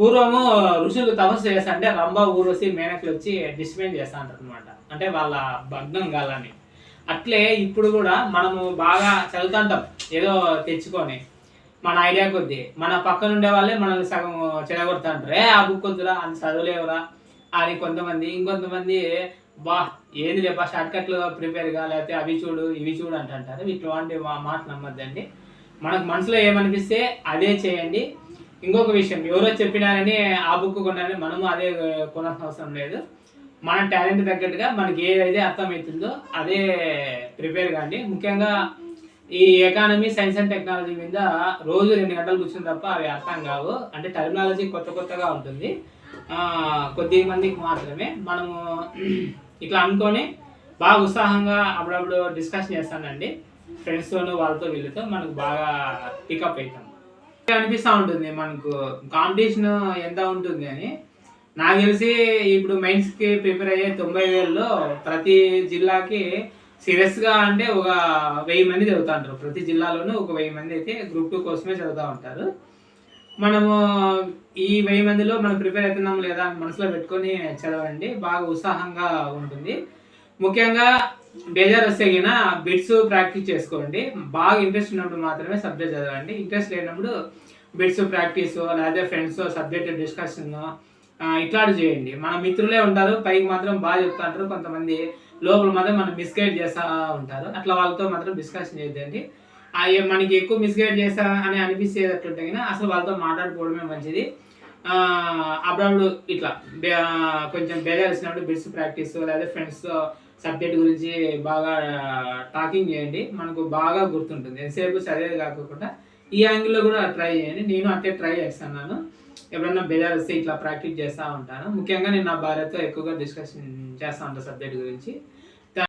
పూర్వము ఋషులు తపస్సు చేస్తా అంటే రంభ ఊరుసి మేనకులు వచ్చి డిస్పెండ్ చేస్తా అంటారు అనమాట అంటే వాళ్ళ భగ్నం కాలని. అట్లే ఇప్పుడు కూడా మనము బాగా చదువుతుంటాం. ఏదో తెచ్చుకొని మన ఐడియా కొద్దీ. మన పక్కన ఉండే వాళ్ళే మనల్ని సగం చెడగొడుతుంటారు అంటారు ఏ ఆ బుక్ వద్దురా అది చదవలేవురా అని కొంతమంది ఇంకొంతమంది బా ఏది లేపా షార్ట్ కట్లు ప్రిపేర్గా లేకపోతే అవి చూడు ఇవి చూడు అంటుంటారు. ఇట్లాంటి మా- మాట నమ్మద్దండి. మనకు మనసులో ఏమనిపిస్తే అదే చేయండి. ఇంకొక విషయం. ఎవరో చెప్పినారని ఆ బుక్ కొనాలని మనము అదే కొనాల్సిన అవసరం లేదు. మన టాలెంట్ తగ్గట్టుగా మనకి ఏదైతే అర్థమవుతుందో అదే ప్రిపేర్ కాండి. ముఖ్యంగా ఈ ఎకానమీ సైన్స్ అండ్ టెక్నాలజీ మీద రోజు రెండు గంటలు కూర్చుని తప్ప అవి అర్థం కావు. అంటే టెక్నాలజీ కొత్త కొత్తగా ఉంటుంది. కొద్ది మందికి మాత్రమే. మనము ఇట్లా అనుకొని బాగా ఉత్సాహంగా అప్పుడప్పుడు డిస్కషన్ చేస్తానండి. ఫ్రెండ్స్తోనూ వాళ్ళతో వీళ్ళతో మనకు బాగా పికప్ అవుతాం. అనిపిస్తూ ఉంటుంది మనకు. కాంపిటీషన్ ఎంత ఉంటుంది అని. నాకు తెలిసి ఇప్పుడు మెయిన్స్కి ప్రిపేర్ అయ్యే తొంభై వేలలో ప్రతి జిల్లాకి సీరియస్గా అంటే ఒక వెయ్యి మంది చదువుతా ఉంటారు ప్రతి జిల్లాలోనూ ఒక వెయ్యి మంది అయితే గ్రూప్ టూ కోసమే చదువుతూ ఉంటారు. మనము ఈ వెయ్యి మందిలో మనం ప్రిపేర్ అవుతున్నాం లేదా మనసులో పెట్టుకొని చదవండి. బాగా ఉత్సాహంగా ఉంటుంది. ముఖ్యంగా బేజార్ వస్తే గిన బిట్స్ ప్రాక్టీస్ చేసుకోండి. బాగా ఇంట్రెస్ట్ ఉన్నప్పుడు మాత్రమే సబ్జెక్ట్ చదవండి. ఇంట్రెస్ట్ లేనప్పుడు బిట్స్ ప్రాక్టీస్ లేదా ఫ్రెండ్స్ సబ్జెక్ట్ డిస్కషన్ ఇట్లాంటి చేయండి. మన మిత్రులే ఉంటారు పైకి మాత్రం బాగా చెప్తా ఉంటారు కొంతమంది లోపల మాత్రం మనం మిస్గైడ్ చేస్తూ ఉంటారు. అట్లా వాళ్ళతో మాత్రం డిస్కషన్ చేయొద్దండి. మనకి ఎక్కువ మిస్గైడ్ చేస్తా అని అనిపిస్తేటట్టుంటే కనుక అసలు వాళ్ళతో మాట్లాడుకోవడమే మంచిది. అప్పుడప్పుడు ఇట్లా కొంచెం బేజార్ వచ్చినప్పుడు బిట్స్ ప్రాక్టీస్ లేదా ఫ్రెండ్స్తో సబ్జెక్ట్ గురించి బాగా టాకింగ్ చేయండి. మనకు బాగా గుర్తుంటుంది. ఎంతసేపు చదివేది కాకుండా ఈ యాంగిల్లో కూడా ట్రై చేయండి. నేను అంతే ట్రై చేస్తున్నాను. ఎప్పుడన్నా బెజార్ వస్తే ఇట్లా ప్రాక్టీస్ చేస్తూ ఉంటాను. ముఖ్యంగా నేను నా భార్యతో ఎక్కువగా డిస్కషన్ చేస్తూ ఉంటాను సబ్జెక్ట్ గురించి.